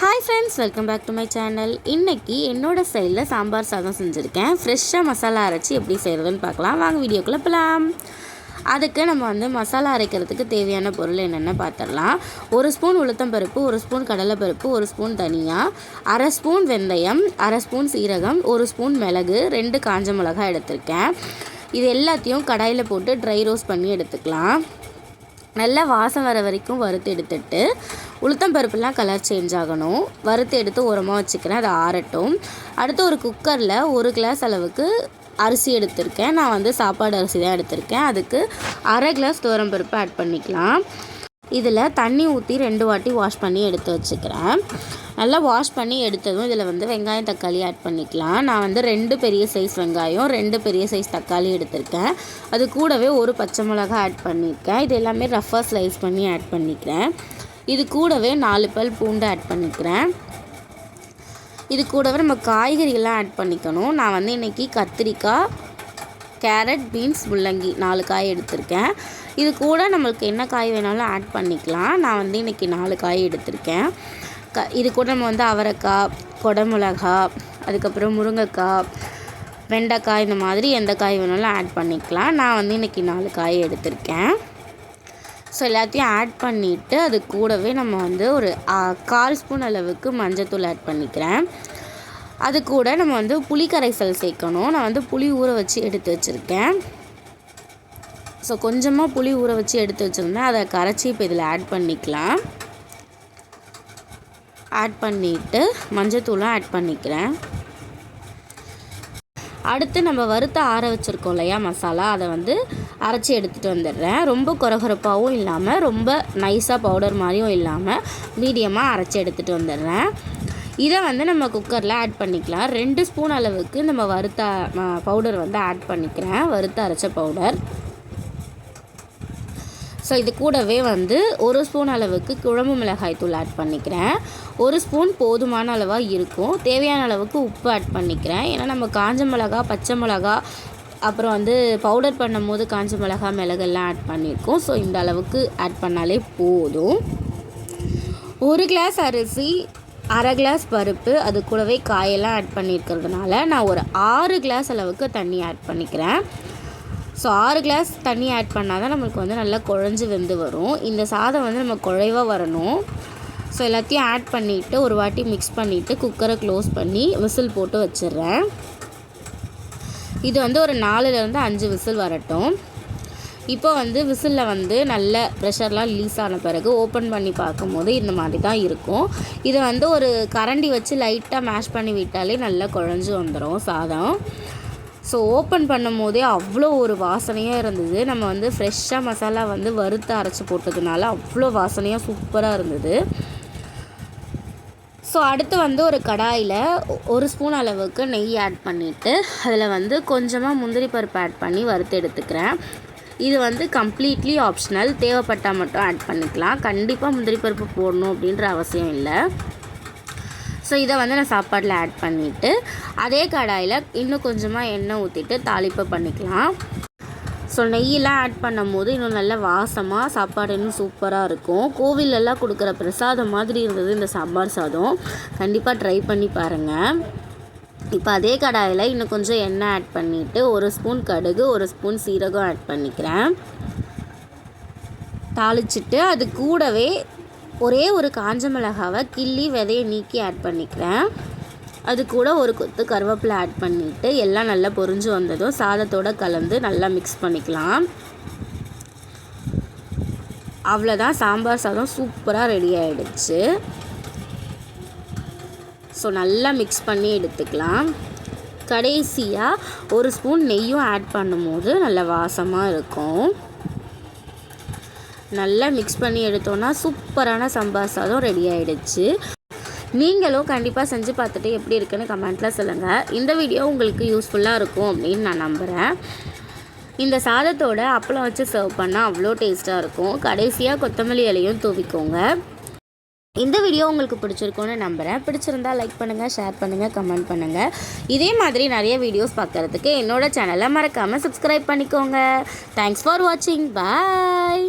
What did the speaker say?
Hi friends welcome back to my channel இன்றைக்கி என்னோட ஸ்டைலில் சாம்பார் சாதம் செஞ்சுருக்கேன். ஃப்ரெஷ்ஷாக மசாலா அரைச்சி எப்படி செய்கிறதுன்னு பார்க்கலாம். வாங்க வீடியோக்குள்ளே போகலாம் அதுக்கு நம்ம வந்து மசாலா அரைக்கிறதுக்கு தேவையான பொருள் என்னென்ன பார்த்துடலாம். ஒரு ஸ்பூன் உளுத்தம்பருப்பு ஒரு ஸ்பூன் கடலைப்பருப்பு ஒரு ஸ்பூன் தனியா அரை ஸ்பூன் வெந்தயம் அரை ஸ்பூன் சீரகம் ஒரு ஸ்பூன் மிளகு ரெண்டு காஞ்ச மிளகாய் எடுத்திருக்கேன். இது எல்லாத்தையும் கடாயில் போட்டு ட்ரை ரோஸ்ட் பண்ணி எடுத்துக்கலாம். நல்லா வாசம் வர வரைக்கும் வறுத்து எடுத்துட்டு உளுத்தம் பருப்புலாம் கலர் சேஞ்ச் ஆகணும். வறுத்து எடுத்து உரமாக வச்சுக்கிறேன். அதை ஆறட்டும். அடுத்து ஒரு குக்கரில் ஒரு கிளாஸ் அளவுக்கு அரிசி எடுத்திருக்கேன். நான் வந்து சாப்பாடு அரிசி தான் எடுத்திருக்கேன். அதுக்கு அரை கிளாஸ் பருப்பு ஆட் பண்ணிக்கலாம். இதில் தண்ணி ஊற்றி ரெண்டு வாட்டி வாஷ் பண்ணி எடுத்து வச்சுக்கிறேன். நல்லா வாஷ் பண்ணி எடுத்ததும் இதில் வந்து வெங்காயம் தக்காளி ஆட் பண்ணிக்கலாம். நான் வந்து ரெண்டு பெரிய சைஸ் வெங்காயம் ரெண்டு பெரிய சைஸ் தக்காளி எடுத்திருக்கேன். அது கூடவே ஒரு பச்சை மிளகா ஆட் பண்ணியிருக்கேன். இது எல்லாமே ரஃபாக ஸ்லைஸ் பண்ணி ஆட் பண்ணிக்கிறேன். இது கூடவே நாலு பல் பூண்டு ஆட் பண்ணிக்கிறேன். இது கூடவே நம்ம காய்கறிகள்லாம் ஆட் பண்ணிக்கணும். நான் வந்து இன்றைக்கி கத்திரிக்காய் கேரட் பீன்ஸ் முள்ளங்கி நாலு காய் எடுத்திருக்கேன். இது கூட நம்மளுக்கு என்ன காய் வேணாலும் ஆட் பண்ணிக்கலாம். நான் வந்து இன்றைக்கி நாலு காய் எடுத்திருக்கேன். க இது கூட நம்ம வந்து அவரைக்காய் கொடமிளகா அதுக்கப்புறம் முருங்கைக்காய் வெண்டைக்காய் இந்த மாதிரி எந்த காய் வேணாலும் ஆட் பண்ணிக்கலாம். நான் வந்து இன்றைக்கி நாலு காய் எடுத்திருக்கேன். ஸோ எல்லாத்தையும் ஆட் பண்ணிவிட்டு அது கூடவே நம்ம வந்து ஒரு கால் ஸ்பூன் அளவுக்கு மஞ்சத்தூள் ஆட் பண்ணிக்கிறேன். அது கூட நம்ம வந்து புளி கரைசல் சேர்க்கணும். நான் வந்து புளி ஊற வச்சு எடுத்து வச்சுருக்கேன். ஸோ கொஞ்சமாக புளி ஊற வச்சு எடுத்து வச்சுருந்தேன். அதை கரைச்சி இப்போ இதில் ஆட் பண்ணிக்கலாம். ஆட் பண்ணிவிட்டு மஞ்சத்தூளும் ஆட் பண்ணிக்கிறேன். அடுத்து நம்ம வறுத்த ஆற வச்சுருக்கோம் இல்லையா மசாலா? அதை வந்து அரைச்சி எடுத்துகிட்டு வந்துடுறேன். ரொம்ப குறகுறப்பாகவும் இல்லாமல் ரொம்ப நைஸாக பவுடர் மாதிரியும் இல்லாமல் மீடியமாக அரைச்சி எடுத்துகிட்டு வந்துடுறேன். இதை வந்து நம்ம குக்கரில் ஆட் பண்ணிக்கலாம். ரெண்டு ஸ்பூன் அளவுக்கு நம்ம வறுத்த பவுடர் வந்து ஆட் பண்ணிக்கிறேன். வறுத்த அரைச்ச பவுடர். ஸோ இது கூடவே வந்து ஒரு ஸ்பூன் அளவுக்கு குழம்பு மிளகாய் தூள் ஆட் பண்ணிக்கிறேன். ஒரு ஸ்பூன் போதுமான அளவாக இருக்கும். தேவையான அளவுக்கு உப்பு ஆட் பண்ணிக்கிறேன். ஏன்னா நம்ம காஞ்ச மிளகா பச்சை மிளகா அப்புறம் வந்து பவுடர் பண்ணும் போது காஞ்ச மிளகா மிளகெல்லாம் ஆட் பண்ணியிருக்கோம். ஸோ இந்த அளவுக்கு ஆட் பண்ணாலே போதும். ஒரு கிளாஸ் அரிசி அரை கிளாஸ் பருப்பு அது கூடவே காயெல்லாம் ஆட் பண்ணியிருக்கிறதுனால நான் ஒரு ஆறு கிளாஸ் அளவுக்கு தண்ணி ஆட் பண்ணிக்கிறேன். ஸோ ஆறு கிளாஸ் தண்ணி ஆட் பண்ணால் தான் நம்மளுக்கு வந்து நல்லா குழஞ்சி வெந்து வரும். இந்த சாதம் வந்து நம்ம குழைவாக வரணும். ஸோ எல்லாத்தையும் ஆட் பண்ணிவிட்டு ஒரு வாட்டி மிக்ஸ் பண்ணிவிட்டு குக்கரை க்ளோஸ் பண்ணி விசில் போட்டு வச்சிடுறேன். இது வந்து ஒரு நாலுலேருந்து அஞ்சு விசில் வரட்டும். இப்போ வந்து விசிலில் வந்து நல்ல ப்ரெஷர்லாம் ரிலீஸ் ஆன பிறகு ஓப்பன் பண்ணி பார்க்கும்போது இந்த மாதிரி தான் இருக்கும். இதை வந்து ஒரு கரண்டி வச்சு லைட்டாக மேஷ் பண்ணி விட்டாலே நல்லா குழஞ்சி வந்துடும் சாதம். ஸோ ஓப்பன் பண்ணும் போதே அவ்வளோ ஒரு வாசனையாக இருந்தது. நம்ம வந்து ஃப்ரெஷ்ஷாக மசாலா வந்து வறுத்து அரைச்சி போட்டதுனால அவ்வளோ வாசனையாக சூப்பராக இருந்தது. ஸோ அடுத்து வந்து ஒரு கடாயில் ஒரு ஸ்பூன் அளவுக்கு நெய் ஆட் பண்ணிவிட்டு அதில் வந்து கொஞ்சமாக முந்திரி பருப்பு ஆட் பண்ணி வறுத்து எடுத்துக்கிறேன். இது வந்து கம்ப்ளீட்லி ஆப்ஷனல் தேவைப்பட்டால் மட்டும் ஆட் பண்ணிக்கலாம். கண்டிப்பாக முந்திரி பருப்பு போடணும் அப்படின்ற அவசியம் இல்லை. ஸோ இதை வந்து நான் சாப்பாட்டில் ஆட் பண்ணிவிட்டு அதே கடாயில் இன்னும் கொஞ்சமாக எண்ணெய் ஊற்றிட்டு தாளிப்பு பண்ணிக்கலாம். ஸோ நெய்யெல்லாம் ஆட் பண்ணும் போது இன்னும் நல்ல வாசமாக சாப்பாடு இன்னும் சூப்பராக இருக்கும். கோவிலெல்லாம் கொடுக்குற பிரசாதம் மாதிரி இருந்தது இந்த சாம்பார் சாதம். கண்டிப்பாக ட்ரை பண்ணி பாருங்கள் இப்போ அதே கடாயில் இன்னும் கொஞ்சம் எண்ணெய் ஆட் பண்ணிவிட்டு ஒரு ஸ்பூன் கடுகு ஒரு ஸ்பூன் சீரகம் ஆட் பண்ணிக்கிறேன். தாளிச்சிட்டு அது கூடவே ஒரே ஒரு காஞ்ச மிளகாவை கிள்ளி விதையை நீக்கி ஆட் பண்ணிக்கிறேன். அது கூட ஒரு கொத்து கருவேப்பிலை ஆட் பண்ணிவிட்டு எல்லாம் நல்லா பொறிஞ்சு வந்ததும் சாதத்தோடு கலந்து நல்லா மிக்ஸ் பண்ணிக்கலாம். அவ்வளோதான் சாம்பார் சாதம் சூப்பராக ரெடி ஆகிடுச்சு ஸோ நல்லா மிக்ஸ் பண்ணி எடுத்துக்கலாம். கடைசியாக ஒரு ஸ்பூன் நெய்யும் ஆட் பண்ணும்போது நல்ல வாசமாக இருக்கும். நல்லா மிக்ஸ் பண்ணி எடுத்தோன்னா சூப்பரான சம்பார் சாதம் ரெடி ஆகிடுச்சு நீங்களும் கண்டிப்பாக செஞ்சு பார்த்துட்டு எப்படி இருக்குன்னு கமெண்ட்டில் சொல்லுங்கள் இந்த வீடியோ உங்களுக்கு யூஸ்ஃபுல்லாக இருக்கும் அப்படின்னு நான் நம்புகிறேன் இந்த சாதத்தோட அப்பளம் வச்சு சர்வ் பண்ணால் அவ்வளோ டேஸ்ட்டாக இருக்கும். கடைசியாக கொத்தமல்லி இலையும் தூவிக்கோங்க. இந்த வீடியோ உங்களுக்கு பிடிச்சிருக்கும்னு நம்புகிறேன் பிடிச்சிருந்தா லைக் பண்ணுங்கள் ஷேர் பண்ணுங்கள் கமெண்ட் பண்ணுங்கள் இதே மாதிரி நிறைய வீடியோஸ் பார்க்குறதுக்கு என்னோடய சேனலை மறக்காமல் சப்ஸ்கிரைப் பண்ணிக்கோங்க. தேங்க்ஸ் ஃபார் வாட்சிங் பாய்